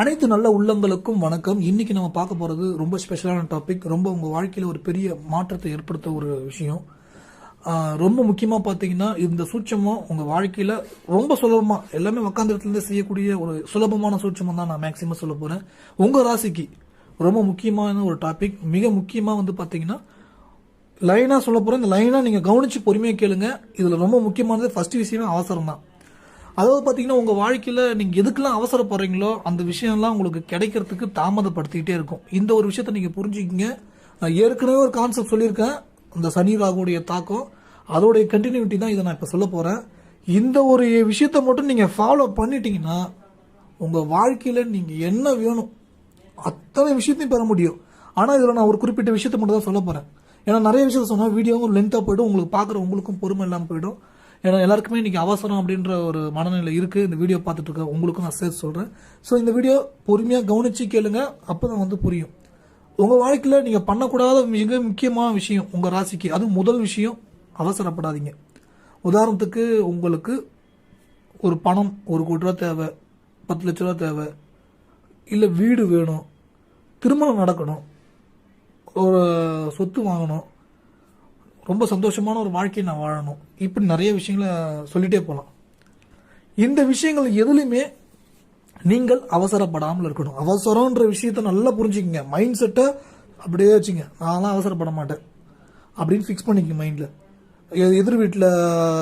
அனைத்து நல்ல உள்ளங்களுக்கும் வணக்கம். இன்னைக்கு நம்ம பார்க்க போறது ரொம்ப ஸ்பெஷலான டாபிக் ரொம்ப உங்க வாழ்க்கையில ஒரு பெரிய மாற்றத்தை ஏற்படுத்த ஒரு விஷயம். ரொம்ப முக்கியமா பாத்தீங்கன்னா இந்த சூட்சமும் உங்க வாழ்க்கையில ரொம்ப சுலபமா எல்லாமே உக்காந்த இடத்துல இருந்து செய்யக்கூடிய ஒரு சுலபமான சூட்சமம் தான் நான் மேக்சிமம் சொல்ல போறேன். உங்க ராசிக்கு ரொம்ப முக்கியமான ஒரு டாபிக் மிக முக்கியமா வந்து பாத்தீங்கன்னா லைனாக சொல்ல போகிறேன் இந்த லைனாக நீங்கள் கவனிச்சு பொறுமையாக கேளுங்க. இதில் ரொம்ப முக்கியமானது ஃபர்ஸ்ட் விஷயமே அவசரம் தான் அதாவது பார்த்தீங்கன்னா உங்கள் வாழ்க்கையில் நீங்கள் எதுக்கெல்லாம் அவசரப்படுறீங்களோ அந்த விஷயம்லாம் உங்களுக்கு கிடைக்கிறதுக்கு தாமதப்படுத்திக்கிட்டே இருக்கும். இந்த ஒரு விஷயத்த நீங்கள் புரிஞ்சுக்கிங்க. நான் ஏற்கனவே ஒரு கான்செப்ட் சொல்லியிருக்கேன். அந்த சனி ராகுடைய தாக்கம் அதோடைய கண்டினியூட்டி தான் இதை நான் இப்போ சொல்ல போகிறேன் இந்த ஒரு விஷயத்தை மட்டும் நீங்கள் ஃபாலோ பண்ணிட்டீங்கன்னா உங்கள் வாழ்க்கையில் நீங்கள் என்ன வேணும் அத்தனை விஷயத்தையும் பெற முடியும். ஆனால் இதில் நான் ஒரு குறிப்பிட்ட விஷயத்த மட்டும் தான் சொல்ல போகிறேன் ஏன்னா நிறைய விஷயத்த சொன்னால் வீடியோவும் லென்த்தாக போய்டும். உங்களுக்கு பார்க்குற உங்களுக்கும் பொறுமை இல்லாமல் போயிடும். ஏன்னா எல்லாருக்குமே இன்னைக்கு அவசரம் அப்படின்ற ஒரு மனநிலை இருக்குது இந்த வீடியோ பார்த்துட்டு இருக்க உங்களுக்கும் நான் சேர்த்து சொல்கிறேன் ஸோ இந்த வீடியோ பொறுமையாக கவனித்து கேளுங்க அப்பதான் வந்து புரியும். உங்கள் வாழ்க்கையில் நீங்கள் பண்ணக்கூடாத மிக முக்கியமான விஷயம் உங்கள் ராசிக்கு அது முதல் விஷயம் அவசரப்படாதீங்க. உதாரணத்துக்கு உங்களுக்கு ஒரு பணம் ஒரு கோடி ரூபா தேவை பத்து லட்ச ரூபா தேவை இல்லை வீடு வேணும் திருமணம் நடக்கணும் ஒரு சொத்து வாங்கணும் ரொம்ப சந்தோஷமான ஒரு வாழ்க்கையை நான் வாழணும். இப்படி நிறைய விஷயங்களை சொல்லிட்டே போகலாம் இந்த விஷயங்கள் எதுலையுமே நீங்கள் அவசரப்படாமல் இருக்கணும். அவசரம்ன்ற விஷயத்த நல்லா புரிஞ்சுக்கங்க. மைண்ட் செட்டை அப்படியே வச்சுங்க. நான்லாம் அவசரப்பட மாட்டேன். அப்படின்னு ஃபிக்ஸ் பண்ணிக்கங்க மைண்டில் எதிர் வீட்டில்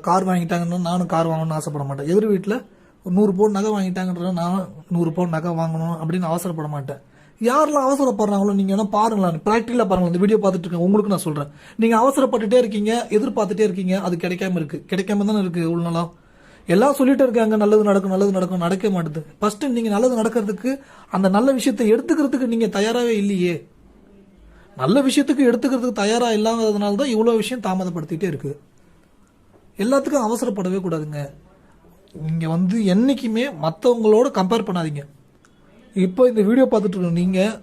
கார் வாங்கிட்டாங்கன்னா நானும் கார் வாங்கணும்னு ஆசைப்பட மாட்டேன். எதிர் வீட்டில் ஒரு நூறு பவுன் நகை வாங்கிட்டாங்கன்ற நானும் நூறு பவுன் நகை வாங்கணும் அப்படின்னு அவசரப்பட மாட்டேன். யாரெல்லாம் அவசரப்படுறாங்களோ நீங்கள் வேணா பாருங்களேன். ப்ராக்டிக்கலாக பாருங்கள் இந்த வீடியோ பார்த்துட்டு இருக்கேன். உங்களுக்கு நான் சொல்கிறேன் நீங்கள் அவசரப்பட்டுட்டே இருக்கீங்க எதிர்பார்த்துட்டே இருக்கீங்க அது கிடைக்காம இருக்குது கிடைக்காம தானே இருக்குது உள்நலம் எல்லாம் சொல்லிட்டு இருக்காங்க நல்லது நடக்கும் நல்லது நடக்கும். நடக்க மாட்டுது. ஃபஸ்ட்டு நீங்கள் நல்லது நடக்கிறதுக்கு அந்த நல்ல விஷயத்தை எடுத்துக்கிறதுக்கு நீங்கள் தயாராகவே இல்லையே. நல்ல விஷயத்துக்கு எடுத்துக்கிறதுக்கு தயாராக இல்லாததுனால தான் இவ்வளோ விஷயம் தாமதப்படுத்திட்டே இருக்குது எல்லாத்துக்கும் அவசரப்படவே கூடாதுங்க. நீங்கள் வந்து என்றைக்குமே மற்றவங்களோட கம்பேர் பண்ணாதீங்க. இப்போ இந்த வீடியோ பார்த்துட்டு நீங்கள்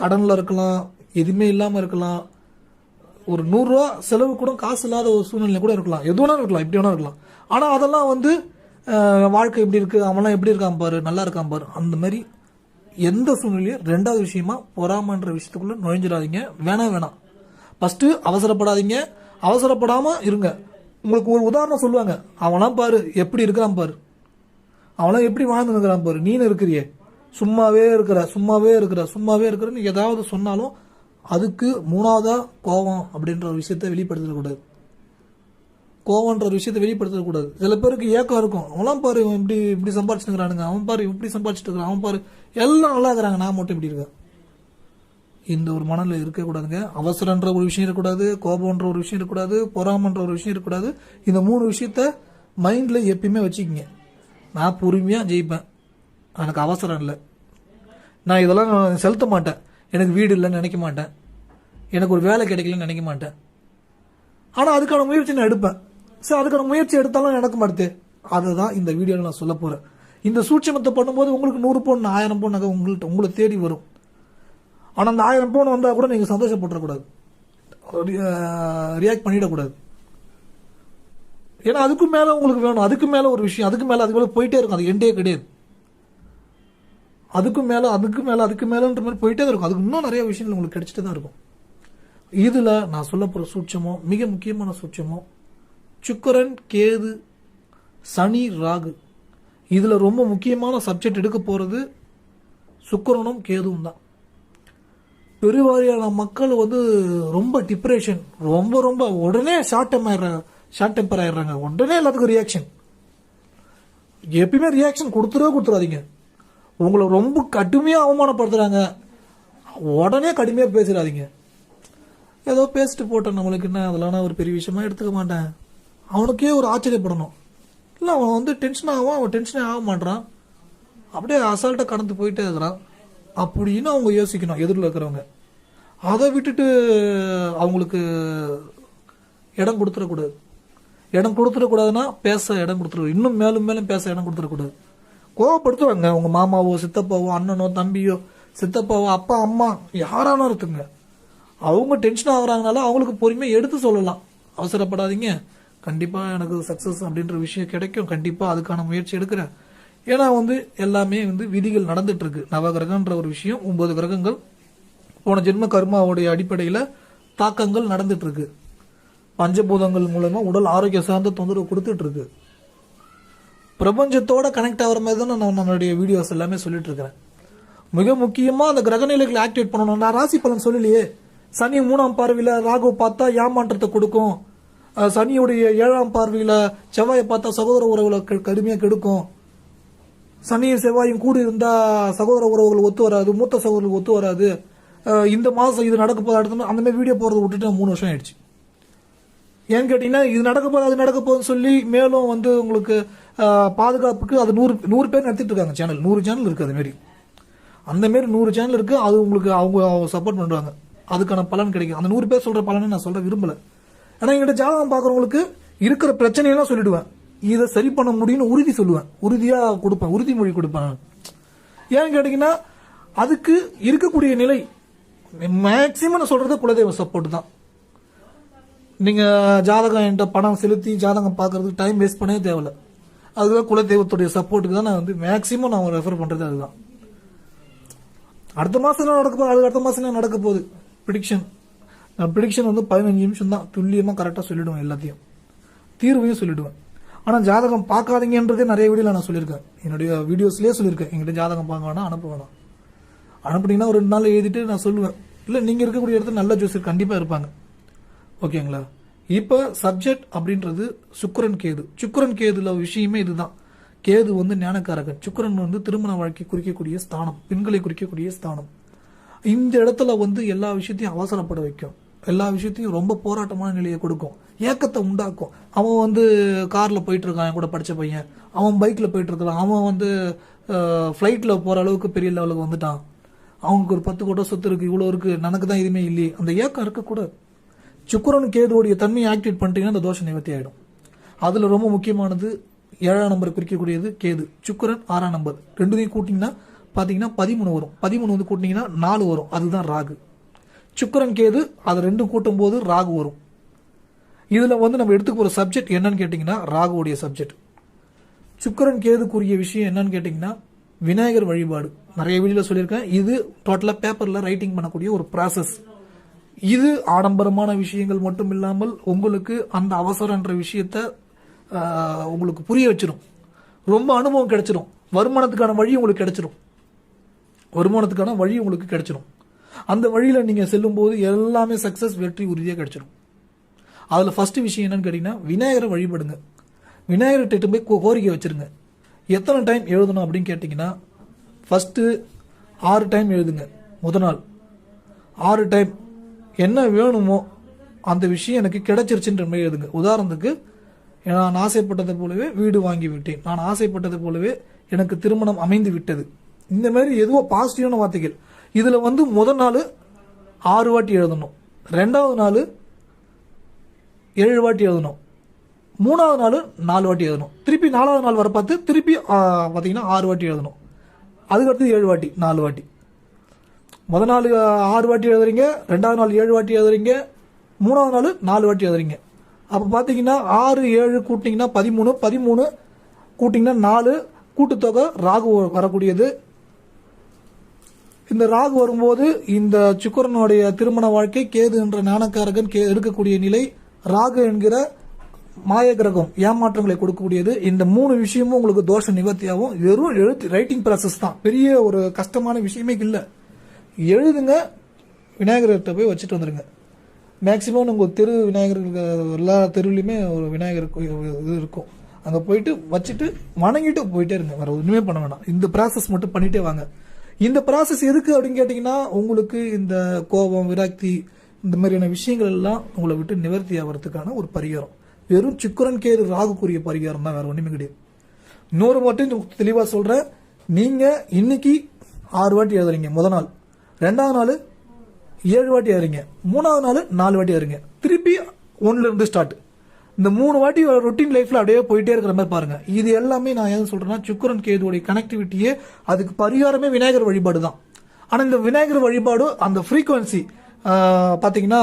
கடனில் இருக்கலாம் எதுவுமே இல்லாமல் இருக்கலாம். ஒரு நூறுரூவா செலவு கூட காசு இல்லாத ஒரு சூழ்நிலை கூட இருக்கலாம். எது வேணாலும் இருக்கலாம் எப்படி வேணாலும் இருக்கலாம். ஆனால் அதெல்லாம் வந்து வாழ்க்கை எப்படி இருக்குது அவன்லாம் எப்படி இருக்கான் பாரு நல்லா இருக்கான் பாரு. அந்த மாதிரி எந்த சூழ்நிலையும் ரெண்டாவது விஷயமா பொறாமன்ற விஷயத்துக்குள்ளே நுழைஞ்சிடாதீங்க. வேணாம் வேணாம் ஃபஸ்ட்டு அவசரப்படாதீங்க. அவசரப்படாமல் இருங்க. உங்களுக்கு ஒரு உதாரணம் சொல்லுவாங்க. அவனாம் பாரு எப்படி இருக்கிறான் பாரு. அவனாம் எப்படி வாழ்ந்து இருக்கிறான் பாரு. நீனு இருக்கிறியே? சும்மாவே இருக்கிற சும்மாவே இருக்கிற சும்மாவே இருக்கிறன்னு ஏதாவது சொன்னாலும் அதுக்கு மூணாவதா கோவம் அப்படின்ற ஒரு விஷயத்த வெளிப்படுத்தக்கூடாது. கோவன்ற ஒரு விஷயத்தை வெளிப்படுத்தக்கூடாது. சில பேருக்கு ஏக்கம் இருக்கும். அவன்லாம் பாரு இவன் இப்படி இப்படி சம்பாதிச்சுக்கிறானுங்க அவன் பாரு இப்படி சம்பாதிச்சுட்டு இருக்கிறான் அவன் பாரு எல்லாம் நல்லா இருக்கிறாங்க. நான் மட்டும் இப்படி இருக்கேன். இந்த ஒரு மனநிலை இருக்கக்கூடாதுங்க. அவசரன்ற ஒரு விஷயம் இருக்கக்கூடாது. கோபம்ன்ற ஒரு விஷயம் இருக்கக்கூடாது. பொறாமன்ற ஒரு விஷயம் இருக்கக்கூடாது. இந்த மூணு விஷயத்த மைண்டில் எப்பயுமே வச்சுக்கிங்க. நான் பொறுமையாக ஜெயிப்பேன். எனக்கு அவசரம் இல்லை. நான் இதெல்லாம் நான் செலுத்த மாட்டேன். எனக்கு வீடு இல்லைன்னு நினைக்க மாட்டேன். எனக்கு ஒரு வேலை கிடைக்கலன்னு நினைக்க மாட்டேன். ஆனால் அதுக்கான முயற்சி நான் எடுப்பேன். சரி அதுக்கான முயற்சி எடுத்தாலும் நடக்க மாட்டேன் அதை தான் இந்த வீடியோவில் நான் சொல்ல போகிறேன் இந்த சூட்சமத்தை பண்ணும்போது உங்களுக்கு நூறு பவுன் ஆயிரம் பவுன் நகை உங்கள்கிட்ட உங்களை தேடி வரும். ஆனால் அந்த ஆயிரம் பவுன் வந்தால் கூட நீங்கள் சந்தோஷப்பட்டுறக்கூடாது. ரியாக்ட் பண்ணிடக்கூடாது. ஏன்னா அதுக்கு மேலே உங்களுக்கு வேணும். அதுக்கு மேலே ஒரு விஷயம். அதுக்கு மேலே அதுக்கு மேலே போயிட்டே இருக்கும். அது எண்டே கிடையாது. அதுக்கும் மேலே அதுக்கு மேலே அதுக்கு மேலேன்ற மாதிரி போயிட்டே தான் இருக்கும். அதுக்கு இன்னும் நிறைய விஷயங்கள் உங்களுக்கு கிடைச்சிட்டு தான் இருக்கும். இதில் நான் சொல்ல போகிற சூட்சமோ மிக முக்கியமான சூட்சமோ சுக்கரன் கேது சனி ராகு. இதில் ரொம்ப முக்கியமான சப்ஜெக்ட் எடுக்க போகிறது சுக்கரனும் கேதுவும் தான். பெருவாரியான மக்கள் வந்து ரொம்ப டிப்ரெஷன் ரொம்ப ரொம்ப உடனே ஷார்ட் டைம் ஆயிடுறாங்க ஷார்ட் டெம்பர் ஆயிடுறாங்க. உடனே எல்லாத்துக்கும் ரியாக்ஷன் எப்பயுமே ரியாக்ஷன் கொடுத்துடவே கொடுத்துடாதீங்க. உங்களை ரொம்ப கடுமையாக அவமானப்படுத்துகிறாங்க உடனே கடுமையாக பேசிடாதீங்க. ஏதோ பேசிட்டு போட்டேன் நம்மளுக்கு என்ன அதெல்லாம் நான் ஒரு பெரிய விஷயமா எடுத்துக்க மாட்டேன். அவனுக்கே ஒரு ஆச்சரியப்படணும். இல்லை அவன் வந்து டென்ஷன் ஆகும் அவன் டென்ஷனே ஆக மாட்டான் அப்படியே அசால்ட்டாக கடந்து போயிட்டே இருக்கிறான். அப்படின்னு அவங்க யோசிக்கணும் எதிரில் இருக்கிறவங்க. அதை விட்டுட்டு அவங்களுக்கு இடம் கொடுத்துடக்கூடாது. இடம் கொடுத்துடக்கூடாதுன்னா பேச இடம் கொடுத்துரு இன்னும் மேலும் மேலும் பேச இடம் கொடுத்துடக்கூடாது. கோவப்படுத்துவாங்க. உங்க மாமாவோ சித்தப்பாவோ அண்ணனோ தம்பியோ சித்தப்பாவோ அப்பா அம்மா யாரானோ இருக்குங்க அவங்க டென்ஷன் ஆகுறாங்கனால அவங்களுக்கு பொறுமையாக எடுத்து சொல்லலாம். அவசரப்படாதீங்க. கண்டிப்பா எனக்கு சக்சஸ் அப்படின்ற விஷயம் கிடைக்கும். கண்டிப்பா அதுக்கான முயற்சி எடுக்கிறேன். ஏன்னா வந்து எல்லாமே வந்து விதிகள் நடந்துட்டு இருக்கு நவகிரகன்ற ஒரு விஷயம் ஒன்பது கிரகங்கள் போன ஜென்ம கர்மாவுடைய அடிப்படையில் தாக்கங்கள் நடந்துட்டு இருக்கு பஞ்சபூதங்கள் மூலமா உடல் ஆரோக்கிய சார்ந்த தொந்தரவு கொடுத்துட்டு இருக்கு பிரபஞ்சத்தோட கனெக்ட் ஆகிற மாதிரி தான் நான் நம்மளுடைய வீடியோஸ் எல்லாமே சொல்லிட்டு இருக்கிறேன். மிக முக்கியமாக அந்த கிரகநிலைகளை ஆக்டிவேட் பண்ணணும். நான் ராசி பலன் சொல்லலையே. சனி மூணாம் பார்வையில் ராகு பார்த்தா ஏமாற்றத்தை கொடுக்கும். சனியுடைய ஏழாம் பார்வையில் செவ்வாயை பார்த்தா சகோதர உறவுகளை கெ- கெடுக்கும். சனியும் செவ்வாயும் கூடி இருந்தால் சகோதர உறவுகள் ஒத்து வராது மூத்த சகோதரர்கள் ஒத்து வராது. இந்த மாதம் இது நடக்க போதா அடுத்த அந்த மாதிரி வீடியோ போகிறத விட்டுட்டு மூணு வருஷம் ஆயிடுச்சு. ஏன்னு கேட்டிங்கன்னா இது நடக்க போகுது அது நடக்க போகுதுன்னு சொல்லி மேலும் வந்து உங்களுக்கு பாதுகாப்புக்கு அது நூறு நூறு பேர் நடத்திட்டு இருக்காங்க சேனல் நூறு சேனல் இருக்குது அது மாரி நூறு சேனல் இருக்கு அது உங்களுக்கு அவங்க சப்போர்ட் பண்ணுறாங்க அதுக்கான பலன் கிடைக்கும். அந்த நூறு பேர் சொல்ற பலனை நான் சொல்ல விரும்பல. ஏன்னா எங்கிட்ட ஜாதகம் பார்க்குறவங்களுக்கு இருக்கிற பிரச்சனையெல்லாம் சொல்லிடுவேன். இதை சரி பண்ண முடியும்னு உறுதி சொல்லுவேன். உறுதியா கொடுப்பேன். உறுதிமொழி கொடுப்பேன் ஏன்னு கேட்டீங்கன்னா அதுக்கு இருக்கக்கூடிய நிலை மேக்சிமம் நான் சொல்றது குலதெய்வ சப்போர்ட் தான். நீங்க ஜாதகம் என்கிட்ட பணம் செலுத்தி ஜாதகம் பார்க்கறதுக்கு டைம் வேஸ்ட் பண்ணவே தேவையில்ல. அதுதான் குலதெய்வத்துடைய சப்போர்ட்டுக்கு தான் நான் வந்து மேக்சிமம் நான் ரெஃபர் பண்றது அதுதான். அடுத்த மாசம் என்ன நடக்க போகுது? அது அடுத்த மாசம் என்ன நடக்க போகுது? ப்ரிடிக்ஷன் நான் ப்ரிடிக்ஷன் வந்து பதினஞ்சு நிமிஷம் தான். துல்லியமாக கரெக்டாக சொல்லிடுவேன் எல்லாத்தையும். தீர்வையும் சொல்லிடுவேன். ஆனால் ஜாதகம் பார்க்காதீங்கன்றதே நிறைய வீடியோவில் நான் சொல்லியிருக்கேன். என்னுடைய வீடியோஸ்லேயே சொல்லியிருக்கேன். எங்கிட்ட ஜாதகம் பார்க்க வேணாம் அனுப்ப வேணாம். அனுப்புனீங்கன்னா ஒரு ரெண்டு நாள் எழுதிட்டு நான் சொல்லுவேன். இல்லை நீங்கள் இருக்கக்கூடிய இடத்துல நல்ல ஜோசியர் கண்டிப்பாக இருப்பாங்க. ஓகேங்களா? இப்போ சப்ஜெக்ட் அப்படின்றது சுக்கரன் கேது. சுக்கரன் கேதுல விஷயமே இதுதான். கேது வந்து ஞானக்காரகன். சுக்கரன் வந்து திருமண வாழ்க்கை குறிக்கக்கூடிய ஸ்தானம். பெண்களை குறிக்கக்கூடிய ஸ்தானம். இந்த இடத்துல வந்து எல்லா விஷயத்தையும் அவசரப்பட வைக்கும். எல்லா விஷயத்தையும் ரொம்ப போராட்டமான நிலையை கொடுக்கும். ஏக்கத்தை உண்டாக்கும். அவன் வந்து காரில் போயிட்டு இருக்கான் என் கூட படித்த பையன். அவன் பைக்கில் போயிட்டு இருக்கான். அவன் வந்து ஃப்ளைட்டில் போகிற அளவுக்கு பெரிய லெவலுக்கு வந்துட்டான். அவனுக்கு ஒரு பத்து கோட்டம் சொத்து இருக்கு இவ்வளோ இருக்கு. எனக்கு தான் எதுவுமே இல்லையே. அந்த ஏக்கம் இருக்கக்கூடாது. சுக்கிரன் கேதுவோடைய தன்மையை ஆக்டிவேட் பண்ணிட்டீங்கன்னா அந்த தோஷ நிவர்த்தி ஆகிடும் அதில் ரொம்ப முக்கியமானது ஏழாம் நம்பர் குறிக்கக்கூடியது கேது. சுக்கிரன் ஆறாம் நம்பர். ரெண்டுத்தையும் கூட்டிங்கன்னா பார்த்தீங்கன்னா பதிமூணு வரும். பதிமூணு வந்து கூட்டிங்கன்னா நாலு வரும். அதுதான் ராகு. சுக்கரன் கேது அது ரெண்டும் கூட்டும் போது ராகு வரும். இதில் வந்து நம்ம எடுத்துக்க சப்ஜெக்ட் என்னன்னு கேட்டிங்கன்னா ராகுவுடைய சப்ஜெக்ட் சுக்கிரன் கேதுக்குரிய விஷயம் என்னன்னு கேட்டிங்கன்னா விநாயகர் வழிபாடு. நிறைய வீடியோவில் சொல்லியிருக்கேன். இது டோட்டலாக பேப்பரில் ரைட்டிங் பண்ணக்கூடிய ஒரு ப்ராசஸ் இது ஆடம்பரமான விஷயங்கள் மட்டும் இல்லாமல் உங்களுக்கு அந்த அவசரன்ற விஷயத்த உங்களுக்கு புரிய வச்சிடும் ரொம்ப அனுபவம் கிடைச்சிடும் வருமானத்துக்கான வழி உங்களுக்கு கிடைச்சிரும். வருமானத்துக்கான வழி உங்களுக்கு கிடைச்சிடும் அந்த வழியில் நீங்கள் செல்லும்போது எல்லாமே சக்ஸஸ் வெற்றி உறுதியாக கிடைச்சிரும். அதில் ஃபஸ்ட்டு விஷயம் என்னன்னு கேட்டிங்கன்னா விநாயகரை வழிபடுங்க. விநாயகர்கிட்ட போய் கோ- கோரிக்கை வச்சிருங்க. எத்தனை டைம் எழுதணும் அப்படின்னு கேட்டிங்கன்னா ஃபஸ்ட்டு ஆறு டைம் எழுதுங்க. முத நாள். ஆறு டைம் என்ன வேணுமோ அந்த விஷயம் எனக்கு கிடைச்சிருச்சுன்ற மாதிரி எழுதுங்க. உதாரணத்துக்கு நான் ஆசைப்பட்டதை போலவே வீடு வாங்கி விட்டேன். நான் ஆசைப்பட்டதை போலவே எனக்கு திருமணம் அமைந்து விட்டது. இந்த மாதிரி எதுவோ பாசிட்டிவான வார்த்தைகள். இதில் வந்து முதல் நாள் ஆறு வாட்டி எழுதணும். ரெண்டாவது நாள் ஏழு வாட்டி எழுதணும். மூணாவது நாள் நாலு வாட்டி எழுதணும். திருப்பி நாலாவது நாள் வர பார்த்து திருப்பி பார்த்தீங்கன்னா ஆறு வாட்டி எழுதணும். அதுக்கடுத்து ஏழு வாட்டி நாலு வாட்டி. முதல் நாள் ஆறு வாட்டி எழுதுறீங்க ரெண்டாவது நாள் ஏழு வாட்டி எழுதுறீங்க மூணாவது நாள் நாலு வாட்டி எழுதுறீங்க. அப்போ பார்த்தீங்கன்னா ஆறு ஏழு கூட்டிங்கன்னா பதிமூணு பதிமூணு கூட்டிங்கன்னா நாலு கூட்டுத்தொகை ராகு வரக்கூடியது. இந்த ராகு வரும்போது இந்த சுக்கரனுடைய திருமண வாழ்க்கை கேது என்ற ஞானக்காரகன் கே இருக்கக்கூடிய நிலை ராகு என்கிற மாய கிரகம் ஏமாற்றங்களை கொடுக்கக்கூடியது. இந்த மூணு விஷயமும் உங்களுக்கு தோஷ நிவர்த்தியாகும். வெறும் எழுத்து ரைட்டிங் ப்ராசஸ் தான். பெரிய ஒரு கஷ்டமான விஷயமே இல்லை. எழுதுங்க விநாயகர்கிட்ட போய் வச்சுட்டு வந்துருங்க. மேக்சிமம் உங்கள் தெரு விநாயகருக்கு எல்லா தெருவுலையுமே ஒரு விநாயகர் இது இருக்கும். அங்கே போயிட்டு வச்சுட்டு வணங்கிட்டு போயிட்டே இருங்க. வேறு ஒன்றுமே பண்ண வேணாம். இந்த ப்ராசஸ் மட்டும் பண்ணிகிட்டே வாங்க. இந்த ப்ராசஸ் எதுக்கு அப்படின்னு கேட்டிங்கன்னா உங்களுக்கு இந்த கோபம் விராக்தி இந்த மாதிரியான விஷயங்கள் எல்லாம் உங்களை விட்டு நிவர்த்தி ஆகிறதுக்கான ஒரு பரிகாரம். வெறும் சுக்கரன் கேது ராகுக்குரிய பரிகாரம் தான் வேற ஒன்றுமே கிடையாது. இன்னொரு மட்டும் தெளிவாக சொல்கிறேன் நீங்கள் இன்னைக்கு ஆறு வாட்டி எழுதுறீங்க. முத நாள். ரெண்டாவது நாள் ஏழு வாட்டி ஏறுறீங்க மூணாவது நாள் நாலு வாட்டி ஏறுங்க. திருப்பி ஒன்றுலேருந்து ஸ்டார்ட் இந்த மூணு வாட்டி ரொட்டீன் லைஃப்பில் அப்படியே போயிட்டே இருக்கிற மாதிரி பாருங்கள் இது எல்லாமே நான் எது சொல்கிறேன்னா சுக்கரன் கேதுவோடைய கனெக்டிவிட்டியே அதுக்கு பரிகாரமே விநாயகர் வழிபாடு தான். ஆனால் இந்த விநாயகர் வழிபாடு அந்த ஃப்ரீக்குவன்சி பார்த்தீங்கன்னா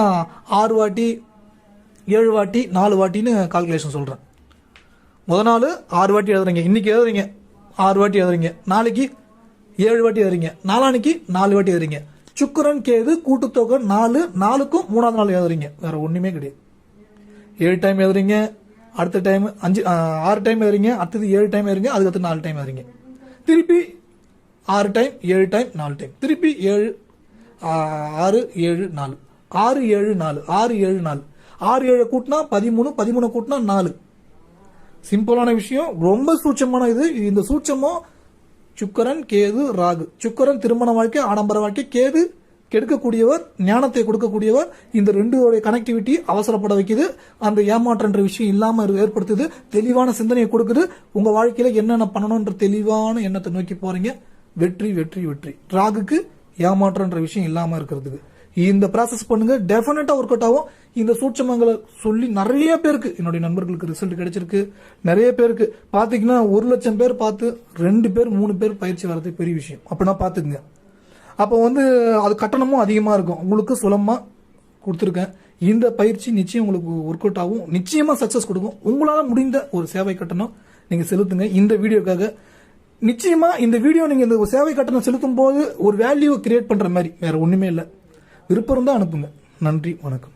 ஆறு வாட்டி ஏழு வாட்டி நாலு வாட்டின்னு கால்குலேஷன் சொல்கிறேன் முத நாள் ஆறு வாட்டி எழுதுறீங்க. இன்றைக்கி எழுதுறீங்க. ஆறு வாட்டி எழுதுறீங்க. நாளைக்கு ஏழு வாட்டி எழுதுறீங்க நாளானிக்கு நாலு வாட்டி வரீங்க சுக்கிரன் கேது கூட்டுத்தொகை நாலு நாலுக்கும் மூணாவது நாள் எழுதுறீங்க வேற ஒன்றுமே கிடையாது. ஏழு டைம் எழுதுறீங்க அடுத்த டைம் அஞ்சு ஆறு டைம் எழுதுறீங்க அடுத்தது ஏழு டைம் எழுதுங்க அதுக்கடுத்து நாலு டைம் எழுதுறீங்க திருப்பி ஆறு டைம் ஏழு டைம் நாலு டைம் திருப்பி ஏழு ஆறு ஏழு நாலு. ஆறு ஏழு நாலு. ஆறு ஏழு நாலு. ஆறு ஏழு கூட்டினா பதிமூணு பதிமூணு கூட்டினா நாலு. சிம்பிளான விஷயம். ரொம்ப சூட்சமான இது. இந்த சூட்சமும் சுக்கரன் கேது ராகு. சுக்கரன் திருமண வாழ்க்கை ஆடம்பர வாழ்க்கை கேது கெடுக்கக்கூடியவர் ஞானத்தை கொடுக்கக்கூடியவர் இந்த ரெண்டுடைய கனெக்டிவிட்டி அவசரப்பட வைக்குது. அந்த ஏமாற்றன்ற விஷயம் இல்லாமல் ஏற்படுத்துது. தெளிவான சிந்தனையை கொடுக்குது. உங்கள் வாழ்க்கையில் என்னென்ன பண்ணணும்ன்ற தெளிவான எண்ணத்தை நோக்கி போறீங்க. வெற்றி வெற்றி வெற்றி. ராகுக்கு ஏமாற்றன்ற விஷயம் இல்லாமல் இருக்கிறதுக்கு இந்த ப்ராசஸ் பண்ணுங்க. டெஃபினட்டா ஒர்க் அவுட் ஆகும். இந்த சூட்சமங்களை சொல்லி நிறைய பேருக்கு என்னுடைய நண்பர்களுக்கு ரிசல்ட் கிடைச்சிருக்கு. நிறைய பேருக்கு பார்த்தீங்கன்னா ஒரு லட்சம் பேர் பார்த்து ரெண்டு பேர் மூணு பேர் பயிற்சி வர்றது பெரிய விஷயம். அப்படின்னா பார்த்துக்குங்க. அப்போ வந்து அது கட்டணமும் அதிகமாக இருக்கும். உங்களுக்கு சுலமாக கொடுத்துருக்கேன். இந்த பயிற்சி நிச்சயம் உங்களுக்கு ஒர்க் அவுட் ஆகும். நிச்சயமாக சக்ஸஸ் கொடுக்கும். உங்களால் முடிந்த ஒரு சேவை கட்டணம் நீங்கள் செலுத்துங்க. இந்த வீடியோக்காக நிச்சயமாக இந்த வீடியோ நீங்கள் இந்த சேவை கட்டணம் செலுத்தும் போது ஒரு வேல்யூ கிரியேட் பண்ணுற மாதிரி. வேறு ஒன்றுமே இல்லை. விருப்பம் தான் அனுப்புங்க. நன்றி. வணக்கம்.